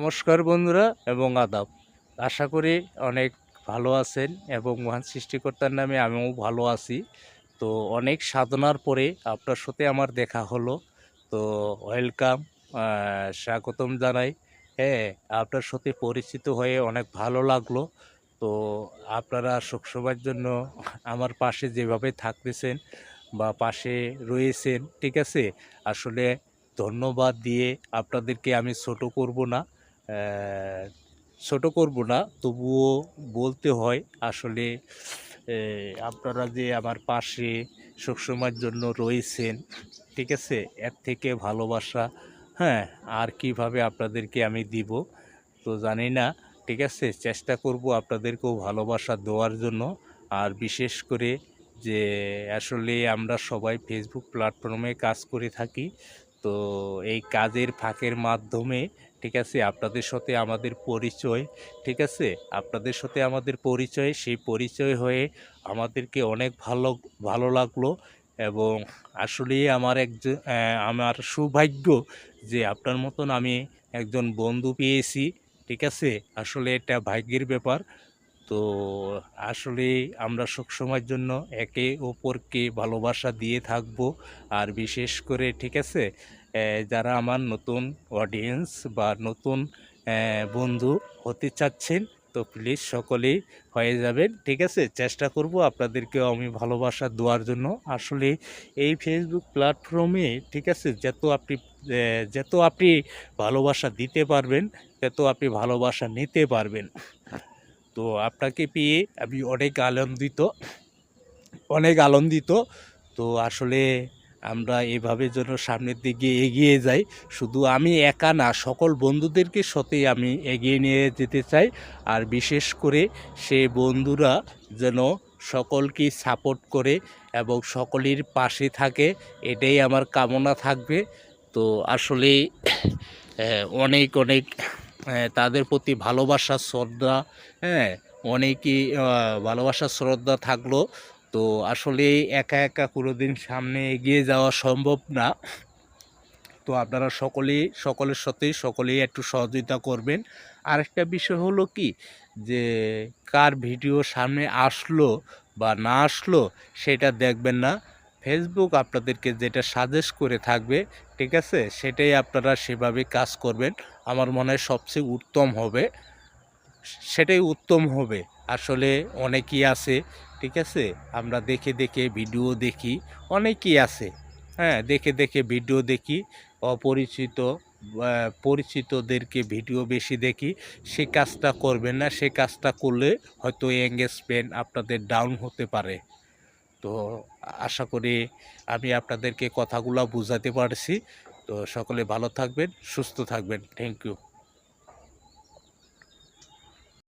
নমস্কার বন্ধুরা এবং আদাব। আশা করি অনেক ভালো আছেন এবং মহান সৃষ্টিকর্তার নামে আমিও ভালো আছি। তো অনেক সাধনার পরে আপনার সাথে আমার দেখা হলো। তো ওয়েলকাম স্বাগতম জানাই। হ্যাঁ আপনার সাথে পরিচিত হয়ে অনেক ভালো লাগল। তো আপনারা সবসময়ের জন্য আমার পাশে যেভাবে থাকতেছেন বা পাশে রয়েছেন, ঠিক আছে? আসলে ধন্যবাদ দিয়ে আপনাদেরকে আমি ছোট করব না। ছোট করব না, তবুও বলতে হয় আসলে আপনারা যে আমার পাশে সবসময়ের জন্য রয়েছেন, ঠিক আছে? এর থেকে ভালোবাসা হ্যাঁ আর কীভাবে আপনাদেরকে আমি দিব তো জানি না, ঠিক আছে? চেষ্টা করব আপনাদেরকেও ভালোবাসা দেওয়ার জন্য, আর বিশেষ করে যে আসলে আমরা সবাই ফেসবুক প্ল্যাটফর্মে কাজ করে থাকি তো এই কাজের ফাঁকের মাধ্যমে, ঠিক আছে, আপনাদের সাথে আমাদের পরিচয়, ঠিক আছে, আপনাদের সাথে আমাদের পরিচয়, সেই পরিচয় হয়ে আমাদেরকে অনেক ভালো ভালো লাগল এবং আসলে আমার একজন আমার সৌভাগ্য যে আপনার মতন আমি একজন বন্ধু পেয়েছি, ঠিক আছে, আসলে এটা ভাগ্যের ব্যাপার। তো আসলে আমরা সবসময়ের জন্য একে অপরকে ভালোবাসা দিয়ে থাকব। আর বিশেষ করে, ঠিক আছে? যারা আমার নতুন অডিয়েন্স বা নতুন বন্ধু হতে চাচ্ছেন, তো প্লিজ সকলেই হয়ে যাবেন। ঠিক আছে? চেষ্টা করব আপনাদেরকেও আমি ভালোবাসা দেওয়ার জন্য। আসলে এই ফেসবুক প্ল্যাটফর্মে ঠিক আছে? যত আপনি যত আপনি ভালোবাসা দিতে পারবেন, তত আপনি ভালোবাসা নিতে পারবেন। তো আপনাকে পেয়ে আমি অনেক আনন্দিত অনেক আনন্দিত। তো আসলে আমরা এভাবে যেন সামনের দিকে এগিয়ে যাই। শুধু আমি একা না, সকল বন্ধুদেরকে সাথে আমি এগিয়ে নিয়ে যেতে চাই। আর বিশেষ করে সে বন্ধুরা যেন সকলকে সাপোর্ট করে এবং সকলের পাশে থাকে, এটাই আমার কামনা থাকবে। তো আসলে অনেক অনেক তাদের প্রতি ভালোবাসা, শ্রদ্ধা হ্যাঁ অনেকই ভালোবাসা, শ্রদ্ধা থাকল। তো আসলে একা একা কোনোদিন সামনে এগিয়ে যাওয়া সম্ভব না। তো আপনারা সকলেই, সকলের সাথেই সকলেই একটু সহযোগিতা করবেন। আরেকটা বিষয় হলো কি? যে কার ভিডিও সামনে আসলো বা না আসলো, সেটা দেখবেন না। ফেসবুক আপনাদেরকে যেটা সাজেস্ট করে থাকবে, ঠিক আছে? সেটাই আপনারা সেভাবে কাজ করবেন। আমার মনে হয় সবচেয়ে উত্তম হবে। সেটাই উত্তম হবে। আসলে অনেকেই আছে, ঠিক আছে? আমরা দেখে দেখে ভিডিও দেখি। অনেকেই আছে। হ্যাঁ দেখে দেখে ভিডিও দেখি। অপরিচিত পরিচিতদেরকে ভিডিও বেশি দেখি। সে কাজটা করবেন না। সে কাজটা করলে হয়তো এঙ্গেজমেন্ট আপনাদের ডাউন হতে পারে। তো আশা করি আমি আপনাদেরকে কথাগুলো বুঝাতে পারছি। তো সকলে ভালো থাকবেন, সুস্থ থাকবেন। Thank you